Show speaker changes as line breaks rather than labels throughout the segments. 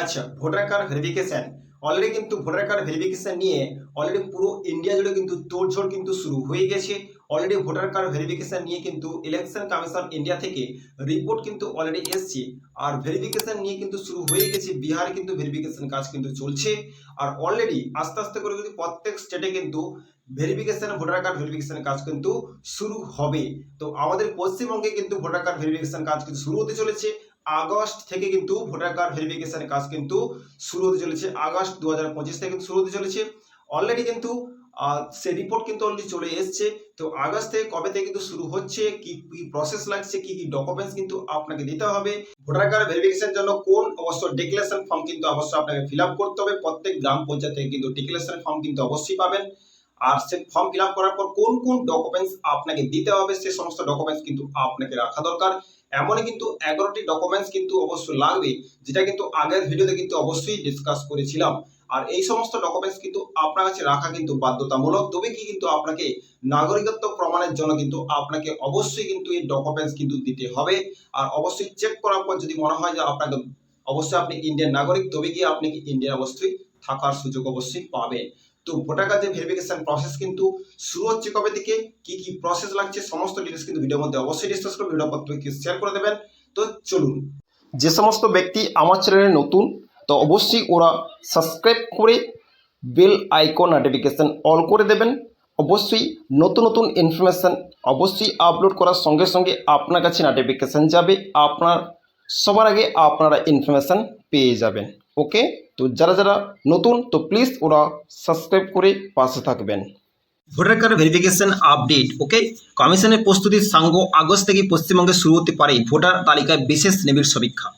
আচ্ছা voter card verification already কিন্তু voter card verification নিয়ে অলরেডি পুরো ইন্ডিয়া জুড়ে কিন্তু তোড়জোড় কিন্তু শুরু হয়ে গেছে। অলরেডি ভোটার কার্ড ভেরিফিকেশন নিয়ে কিন্তু ইলেকশন কমিশন ইন্ডিয়া থেকে রিপোর্ট কিন্তু অলরেডি এসছে। আর ভেরিফিকেশন নিয়ে কিন্তু শুরু হয়ে গেছে, বিহারে কিন্তু ভেরিফিকেশন কাজ কিন্তু চলছে। আর অলরেডি আস্তে আস্তে করে কিন্তু প্রত্যেক স্টেটে কিন্তু ভেরিফিকেশন ভোটার কার্ড ভেরিফিকেশন কাজ কিন্তু শুরু হবে। তো আমাদের পশ্চিমবঙ্গে কিন্তু ভোটার কার্ড ভেরিফিকেশন কাজ কিন্তু শুরু হতে চলেছে। আগস্ট থেকে কিন্তু ভোটার কার্ড ভেরিফিকেশনের কাজ কিন্তু শুরু হতে চলেছে। আগস্ট দু হাজার পঁচিশ থেকে কিন্তু শুরু হতে চলেছে। অলরেডি কিন্তু সে রিপোর্ট কিন্তু অলরেডি চলে এসছে। তো আগস্ট থেকে কবে থেকে কিন্তু শুরু হচ্ছে, কি কি প্রসেস লাগছে, কি কি ডকুমেন্টস কিন্তু আপনাকে দিতে হবে। ভোটার কার্ড ভেরিফিকেশনের জন্য কোন অবশ্য ডিক্লারেশন ফর্ম কিন্তু অবশ্যই আপনাকে ফিল আপ করতে হবে। প্রত্যেক গ্রাম পঞ্চায়েত কিন্তু ডিক্লারেশন ফর্ম কিন্তু অবশ্যই পাবেন। আর সে ফর্ম ফিল করার পর কোন কোন ডকুমেন্টস আপনাকে দিতে হবে সে সমস্ত ডকুমেন্টস কিন্তু আপনাকে রাখা দরকার। এমনই কিন্তু এগারোটি ডকুমেন্টস কিন্তু অবশ্যই লাগবে যেটা কিন্তু আগের ভিডিওতে কিন্তু অবশ্যই ডিসকাস করেছিলাম। আর এই সমস্ত ডকুমেন্টস কিন্তু আপনার কাছে রাখা কিন্তু বাধ্যতামূলক। তবে কি কিন্তু আপনাকে নাগরিকত্ব প্রমাণের জন্য কিন্তু আপনাকে অবশ্যই কিন্তু এই ডকুমেন্টস কিন্তু দিতে হবে। আর অবশ্যই চেক করার পর যদি মনে হয় যে আপনাকে অবশ্যই আপনি ইন্ডিয়ান নাগরিক, তবে গিয়ে আপনি কি ইন্ডিয়ান অবশ্যই থাকার সুযোগ অবশ্যই পাবেন। তো ভোটার কার্ডের ভেরিফিকেশন প্রসেস কিন্তু শুরু হচ্ছে কবে থেকে? কি কি প্রসেস লাগছে? সমস্ত ডিটেলস কিন্তু ভিডিওর মধ্যে অবশ্যই ডিসকাস করে ভিডিও পত্রকে শেয়ার করে দেবেন। তো চলুন। যে সমস্ত ব্যক্তি আমার চ্যানেলে নতুন, তো অবশ্যই ওরা সাবস্ক্রাইব করে বেল আইকন নোটিফিকেশন অল করে দেবেন। অবশ্যই নতুন নতুন ইনফরমেশান অবশ্যই আপলোড করার সঙ্গে সঙ্গে আপনার কাছে নোটিফিকেশান যাবে। আপনার, সবার আগে আপনারা ইনফরমেশান পেয়ে যাবেন। ওকে তো যারা যারা নতুন, তো প্লিজ ওরা সাবস্ক্রাইব করে পাশে থাকবেন। Voter card verification update okay কমিশনের প্রস্তুতির সাঙ্গ আগস্ট থেকে পশ্চিমবঙ্গে শুরু হতে পারে ভোটার তালিকায় বিশেষ নিবিড় সমীক্ষা।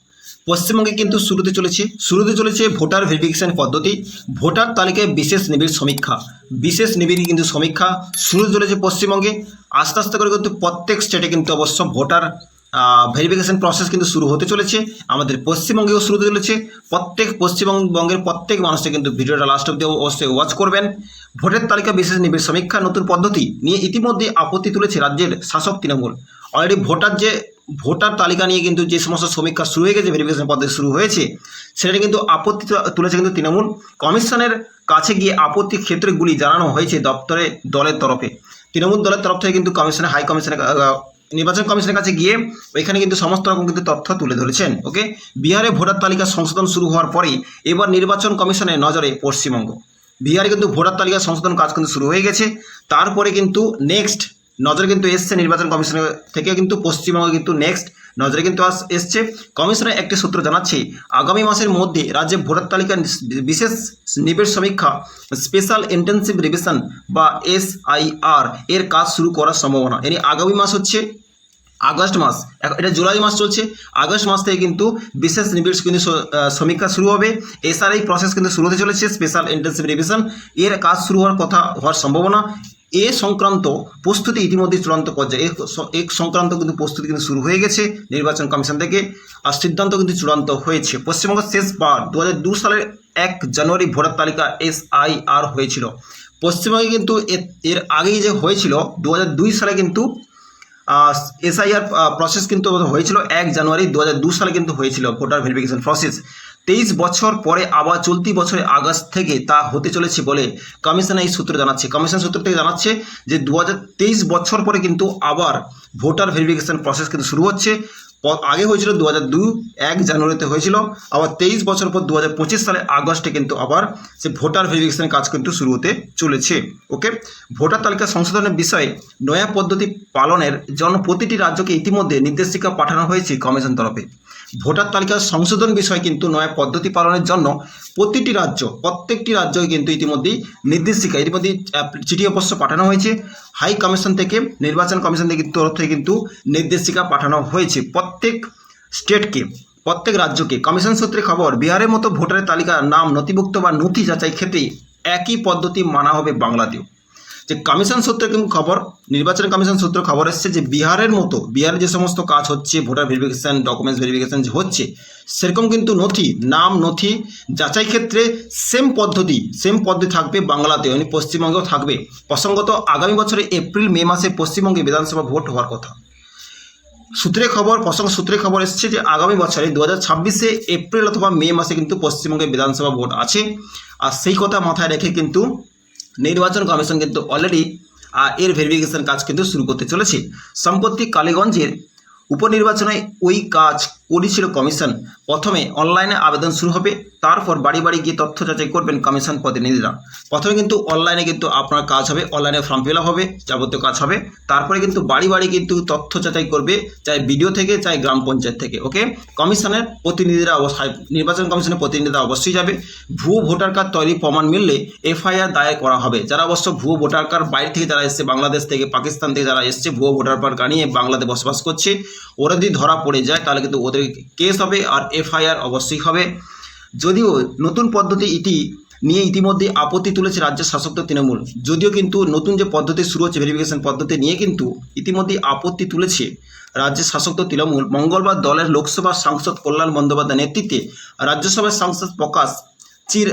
পশ্চিমবঙ্গে কিন্তু শুরুতে চলেছে শুরুতে চলেছে ভোটার ভেরিফিকেশন পদ্ধতি, ভোটার তালিকায় বিশেষ নিবিড় সমীক্ষা। বিশেষ নিবিড় কিন্তু সমীক্ষা শুরুতে চলেছে পশ্চিমবঙ্গে, আস্তে আস্তে করে কিন্তু প্রত্যেক স্টেটে কিন্তু অবশ্য ভোটার ভেরিফিকেশন প্রসেস কিন্তু শুরু হতে চলেছে, আমাদের পশ্চিমবঙ্গেও শুরু হতে চলেছে, প্রত্যেক পশ্চিমবঙ্গের প্রত্যেক মানুষকে কিন্তু ভিডিওটা লাস্ট অব্দি অবশ্যই ওয়াচ করবেন। ভোটের তালিকা বিশেষ নিবিড় সমীক্ষা, নতুন পদ্ধতি নিয়ে ইতিমধ্যে আপত্তি তুলেছে রাজ্যের শাসক তৃণমূল। অলরেডি ভোটার যে, ভোটার তালিকা নিয়ে কিন্তু যে সমস্ত সমীক্ষা শুরু হয়ে গেছে ভেরিফিকেশন পদ্ধতি শুরু হয়েছে সেটা কিন্তু আপত্তি তুলেছে কিন্তু তৃণমূল। কমিশনের কাছে গিয়ে আপত্তি ক্ষেত্রগুলি জানানো হয়েছে দপ্তরে, দলের তরফে। তৃণমূল দলের তরফ থেকে কিন্তু কমিশনের হাই কমিশনের নির্বাচন কমিশনের কাছে গিয়ে ওইখানে কিন্তু সমস্ত রকম কিন্তু তথ্য তুলে ধরেছেন ওকে বিহারে ভোটার তালিকা সংশোধন শুরু হওয়ার পরেই এবার নির্বাচন কমিশনের নজরে পশ্চিমবঙ্গ। বিহারে কিন্তু ভোটার তালিকা সংশোধন কাজ কিন্তু শুরু হয়ে গেছে, তারপরে কিন্তু নেক্সট নজরে কিন্তু এসছে নির্বাচন কমিশনের থেকে কিন্তু পশ্চিমবঙ্গে কিন্তু নেক্সট নজরে কিন্তু আস এসছে। কমিশনের একটি সূত্র জানাচ্ছে, আগামী মাসের মধ্যে রাজ্যে ভোটার তালিকা বিশেষ নিবিড় সমীক্ষা, স্পেশাল ইন্টেন্সিভ রিভিশন বা এসআইআর এর কাজ শুরু করার সম্ভাবনা। এর আগামী মাস হচ্ছে আগস্ট মাস। এটা জুলাই মাস চলছে। আগস্ট মাস থেকে কিন্তু বিশেষ নিবিড় কিন্তু সমীক্ষা শুরু হবে। এসআরআই প্রসেস কিন্তু শুরু হতে চলেছে, স্পেশাল ইন্টেন্সিভ রিভিশন এর কাজ শুরু হওয়ার কথা হওয়ার সম্ভাবনা। এ সংক্রান্ত প্রস্তুতি ইতিমধ্যে চূড়ান্ত পর্যায়ে, এ স- সংক্রান্ত কিন্তু প্রস্তুতি কিন্তু শুরু হয়ে গেছে, নির্বাচন কমিশন থেকে, আর সিদ্ধান্ত কিন্তু চূড়ান্ত হয়েছে। পশ্চিমবঙ্গ শেষবার দু হাজার দু সালের এক জানুয়ারি ভোটার তালিকা এসআইআর হয়েছিল। পশ্চিমবঙ্গে কিন্তু এর- এর আগেই যে হয়েছিল দু হাজার দুই সালে কিন্তু এসআইআর প্রসেস কিন্তু হয়েছিল, এক জানুয়ারি দু সালে কিন্তু হয়েছিল ভোটার ভেরিফিকেশন প্রসেস তেইশ বছর পরে আবার চলতি বছরের আগস্ট থেকে তা হতে চলেছে বলে কমিশন এই সূত্র জানাচ্ছে। কমিশন সূত্র থেকে জানাচ্ছে যে দু হাজার তেইশ বছর পরে কিন্তু আবার ভোটার ভেরিফিকেশন প্রসেস কিন্তু শুরু হচ্ছে। আগে হয়েছিল দু হাজার দুই, এক জানুয়ারিতে হয়েছিল। আবার তেইশ বছর পর দু হাজার পঁচিশ সালে আগস্টে কিন্তু আবার সে ভোটার ভেরিফিকেশনের কাজ কিন্তু শুরু হতে চলেছে। ওকে? ভোটার তালিকা সংশোধনের বিষয়ে নয়া পদ্ধতি পালনের জন্য প্রতিটি রাজ্যকে ইতিমধ্যে নির্দেশিকা পাঠানো হয়েছে কমিশন তরফে। ভোটার তালিকা সংশোধন বিষয়ে কিন্তু নয়া, পদ্ধতি পালনের জন্য প্রতিটি রাজ্য, প্রত্যেকটি রাজ্যকে কিন্তু ইতিমধ্যেই নির্দেশিকা ইতিমধ্যেই চিঠি অবশ্য পাঠানো হয়েছে। হাই কমিশন থেকে, নির্বাচন কমিশন থেকে তরফ থেকে কিন্তু নির্দেশিকা পাঠানো হয়েছে। প্রত্যেক স্টেটকে, প্রত্যেক রাজ্যকে, কমিশন সূত্রে খবর, বিহারের মতো ভোটারের তালিকার নাম নথিভুক্ত বা নথি যাচাই ক্ষেত্রে একই পদ্ধতি মানা হবে বাংলাতেও। যে কমিশন সূত্রে কিন্তু খবর, নির্বাচন কমিশন সূত্রে খবর এসছে যে বিহারের মতো, বিহারে যে সমস্ত কাজ হচ্ছে, ভোটার ভেরিফিকেশন ডকুমেন্টস ভেরিফিকেশন যে হচ্ছে, সেরকম কিন্তু নথি, নাম নথি যাচাই ক্ষেত্রে সেম পদ্ধতি সেম পদ্ধতি থাকবে বাংলাতেও মানে পশ্চিমবঙ্গেও থাকবে। প্রসঙ্গত আগামী বছরে এপ্রিল, মে মাসে পশ্চিমবঙ্গে বিধানসভা ভোট হওয়ার কথা। সূত্রে খবর, প্রসঙ্গ সূত্রে খবর এসছে যে আগামী বছরে দু হাজার ছাব্বিশে এপ্রিল অথবা মে মাসে কিন্তু পশ্চিমবঙ্গে বিধানসভা ভোট আছে। আর সেই কথা মাথায় রেখে কিন্তু নির্বাচন কমিশন কিন্তু অলরেডি এর ভেরিফিকেশন কাজ কিন্তু শুরু করতে চলেছে। সম্প্রতি কালীগঞ্জের উপনির্বাচনে ওই কাজ করেছিল কমিশন। প্রথমে অনলাইনে আবেদন শুরু হবে, তারপর বাড়ি বাড়ি গিয়ে তথ্য যাচাই করবেন কমিশন প্রতিনিধিরা। প্রথমে কিন্তু অনলাইনে কিন্তু আপনার কাজ হবে, অনলাইনে ফর্ম ফিল হবে, যাবতীয় কাজ হবে। তারপরে কিন্তু বাড়ি বাড়ি কিন্তু তথ্য যাচাই করবে, চাই বিডিও থেকে, চাই গ্রাম পঞ্চায়েত থেকে ওকে কমিশনের প্রতিনিধিরা অবশ্যই নির্বাচন কমিশনের প্রতিনিধিরা অবশ্যই যাবে। ভুয়ো ভোটার কার্ড তৈরি প্রমাণ মিললে এফআইআর দায়ের করা হবে। যারা অবশ্য ভুয়ো ভোটার কার্ড বাইরে থেকে যারা এসছে, বাংলাদেশ থেকে, পাকিস্তান থেকে যারা এসছে, ভুয়ো ভোটার কার্ড গানিয়ে বাংলাদেশে বসবাস করছে, ওরা যদি ধরা পড়ে যায়, তাহলে কিন্তু ওদের কেস হবে আর এফআইআর অবশ্যই হবে। যদিও নতুন পদ্ধতি ইটি নিয়ে ইতিমধ্যে আপত্তি তুলেছে রাজ্যের শাসক দল তৃণমূল। যদিও কিন্তু নতুন যে পদ্ধতি শুরু হচ্ছে ভেরিফিকেশন পদ্ধতি নিয়ে কিন্তু ইতিমধ্যে আপত্তি তুলেছে রাজ্যের শাসক দল তৃণমূল। মঙ্গলবার দলের লোকসভা সাংসদ কল্যাণ বন্দ্যোপাধ্যায় নেতৃত্বে রাজ্যসভার সাংসদ প্রকাশ চির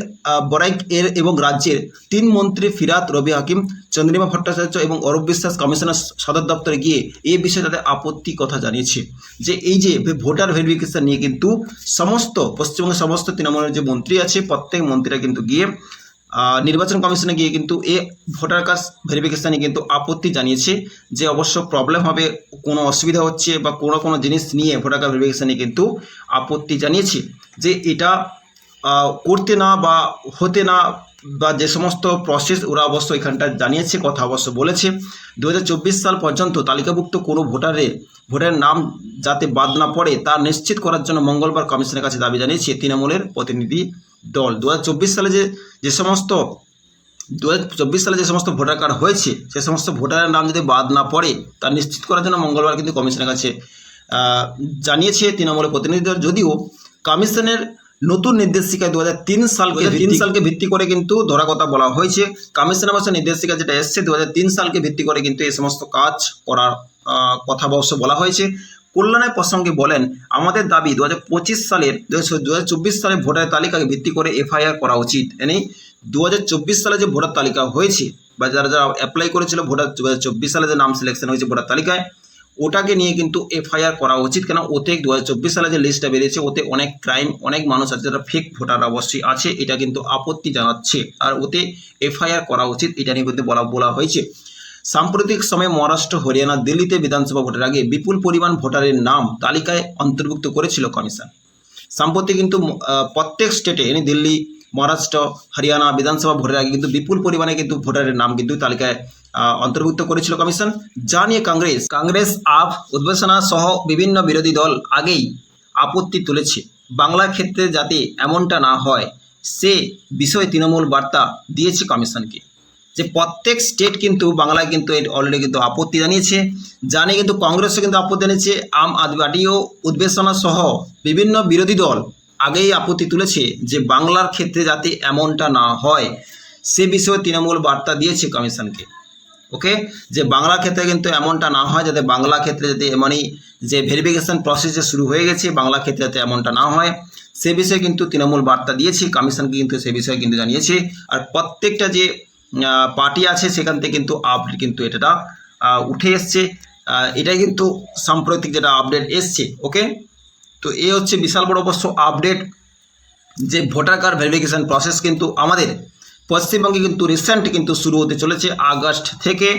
বরাইক এর এবং রাজ্যের তিন মন্ত্রী ফিরাত রবি হাকিম, চন্দ্রিমা ভট্টাচার্য এবং অরূপ বিশ্বাস কমিশনার সদর দপ্তরে গিয়ে এই বিষয়ে তাদের আপত্তি কথা জানিয়েছে। যে এই যে ভোটার ভেরিফিকেশন নিয়ে কিন্তু সমস্ত, পশ্চিমবঙ্গের সমস্ত তৃণমূলের যে মন্ত্রী আছে, প্রত্যেক মন্ত্রীরা কিন্তু গিয়ে নির্বাচন কমিশনে গিয়ে কিন্তু এ ভোটার কার্ড ভেরিফিকেশানে কিন্তু আপত্তি জানিয়েছে যে অবশ্য প্রবলেম হবে, কোনো অসুবিধা হচ্ছে বা কোনো কোনো জিনিস নিয়ে ভোটার কার্ড ভেরিফিকেশানে কিন্তু আপত্তি জানিয়েছে। যে এটা করতে না বা হতে না বা যে সমস্ত প্রসেস ওরা অবশ্য এখানটা জানিয়েছে, কথা অবশ্য বলেছে। দু হাজার চব্বিশ সাল পর্যন্ত তালিকাভুক্ত কোনো ভোটারের ভোটারের নাম যাতে বাদ না পড়ে তা নিশ্চিত করার জন্য মঙ্গলবার কমিশনের কাছে দাবি জানিয়েছে তৃণমূলের প্রতিনিধি দল। দু হাজার চব্বিশ সালে যে যে সমস্ত দু হাজার চব্বিশ সালে যে সমস্ত ভোটার কার্ড হয়েছে, সে সমস্ত ভোটারের নাম যদি বাদ না পড়ে তা নিশ্চিত করার জন্য মঙ্গলবার কিন্তু কমিশনের কাছে জানিয়েছে তৃণমূলের প্রতিনিধি দল। যদিও কমিশনের নতুন নির্দেশিকায় দু হাজার তিন সালকে তিন সালকে ভিত্তি করে কিন্তু ধরা কথা বলা হয়েছে। কমিশন অবশ্য নির্দেশিকা যেটা এসছে দু হাজার তিন সালকে ভিত্তি করে কিন্তু এই সমস্ত কাজ করার কথা অবশ্য বলা হয়েছে। কল্যাণের প্রসঙ্গে বলেন আমাদের দাবি দু হাজার পঁচিশ সালের দু হাজার চব্বিশ সালের ভোটার তালিকাকে ভিত্তি করে এফআইআর করা উচিত। এনে দু হাজার চব্বিশ সালে যে ভোটার তালিকা হয়েছে বা যারা যারা অ্যাপ্লাই করেছিল ভোটার দু হাজার চব্বিশ সালে যে নাম সিলেকশন হয়েছে ভোটার তালিকায় ওটাকে নিয়ে কিন্তু এফআইআর করা উচিত কেন ওতে দু হাজার চব্বিশ সালে যে লিস্টটা বেরিয়েছে, ওতে অনেক ক্রাইম অনেক মানুষ আছে যারা ফেক ভোটার অবশ্যই আছে, এটা কিন্তু আপত্তি জানাচ্ছে। আর ওতে এফআইআর করা উচিত, এটা নিয়ে কিন্তু বলা বলা হয়েছে। সাম্প্রতিক সময়ে মহারাষ্ট্র, হরিয়ানা, দিল্লিতে বিধানসভা ভোটের আগে বিপুল পরিমাণ ভোটারের নাম তালিকায় অন্তর্ভুক্ত করেছিল কমিশন। সম্প্রতি কিন্তু প্রত্যেক স্টেটে দিল্লি মহারাষ্ট্র, হরিয়ানা বিধানসভা ভোটের আগে কিন্তু বিপুল পরিমাণে কিন্তু ভোটারের নাম কিন্তু তালিকায় অন্তর্ভুক্ত করেছিল কমিশন। যা নিয়ে কংগ্রেস কংগ্রেস, আপ উদ্বেসনা সহ বিভিন্ন বিরোধী দল আগেই আপত্তি তুলেছে। বাংলার ক্ষেত্রে যাতে এমনটা না হয়, সে বিষয়ে তৃণমূল বার্তা দিয়েছে কমিশনকে। যে প্রত্যেক স্টেট কিন্তু, বাংলায় কিন্তু অলরেডি কিন্তু আপত্তি জানিয়েছে। জানে কিন্তু কংগ্রেসও কিন্তু আপত্তি জানিয়েছে। আম আদমি পার্টিও উদ্বেসনা সহ বিভিন্ন বিরোধী দল আগেই আপত্তি তুলেছে যে বাংলার ক্ষেত্রে যাতে এমনটা না হয়, সে বিষয়ে তৃণমূল বার্তা দিয়েছে কমিশনকে। ওকে? যে বাংলা ক্ষেত্রে কিন্তু এমনটা না হয় যাতে বাংলা ক্ষেত্রে যাতে এমনই যে ভেরিফিকেশন প্রসেস শুরু হয়ে গেছে বাংলা ক্ষেত্রে যাতে এমনটা না হয়, সে বিষয়ে কিন্তু তৃণমূল বার্তা দিয়েছে, কমিশনকে কিন্তু সে বিষয়ে কিন্তু জানিয়েছে। আর প্রত্যেকটা যে পার্টি আছে সেখান থেকে কিন্তু আপডেট কিন্তু এটা উঠে এসছে। এটাই কিন্তু সাম্প্রতিক যেটা আপডেট এসছে, ওকে? তো এই হচ্ছে বিশাল বড় অবশ্য আপডেট যে ভোটার কার্ড ভেরিফিকেশন প্রসেস কিন্তু আমাদের পশ্চিমবঙ্গে কিন্তু রিসেন্ট কিন্তু শুরু হতে চলেছে আগস্ট থেকে।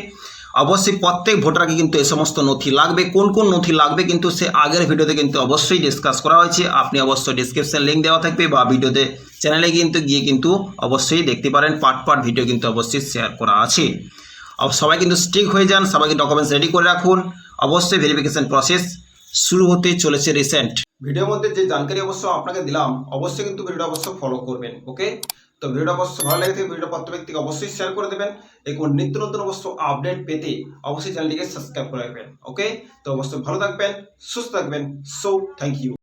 অবশ্যই প্রত্যেক ভোটারকে কিন্তু এই সমস্ত নথি লাগবে, কোন কোন নথি লাগবে কিন্তু সে আগের ভিডিওতে কিন্তু অবশ্যই ডিসকাস করা হয়েছে। আপনি অবশ্যই ডিসক্রিপশন লিঙ্ক দেওয়া থাকবে বা ভিডিওতে চ্যানেলে কিন্তু গিয়ে কিন্তু অবশ্যই দেখতে পারেন পার্ট পার্ট ভিডিও কিন্তু অবশ্যই শেয়ার করা আছে। সবাই কিন্তু স্টিক হয়ে যান, সবাইকে ডকুমেন্টস রেডি করে রাখুন। অবশ্যই ভেরিফিকেশন প্রসেস শুরু হতে চলেছে রিসেন্ট ভিডিওর মধ্যে যে জানকারি অবশ্য আপনাকে দিলাম, অবশ্যই কিন্তু ভিডিওটা অবশ্যই ফলো করবেন ওকে তো ভিডিওটা অবশ্য ভালো লাগে থাকে, ভিডিওটা প্রত্যেক ব্যক্তিকে অবশ্যই শেয়ার করে দেবেন, এরকম নিত্য নতুন অবশ্য আপডেট পেতে অবশ্যই চ্যানেলটিকে সাবস্ক্রাইব করে রাখবেন ওকে তো অবশ্যই ভালো থাকবেন, সুস্থ থাকবেন সো থ্যাংক ইউ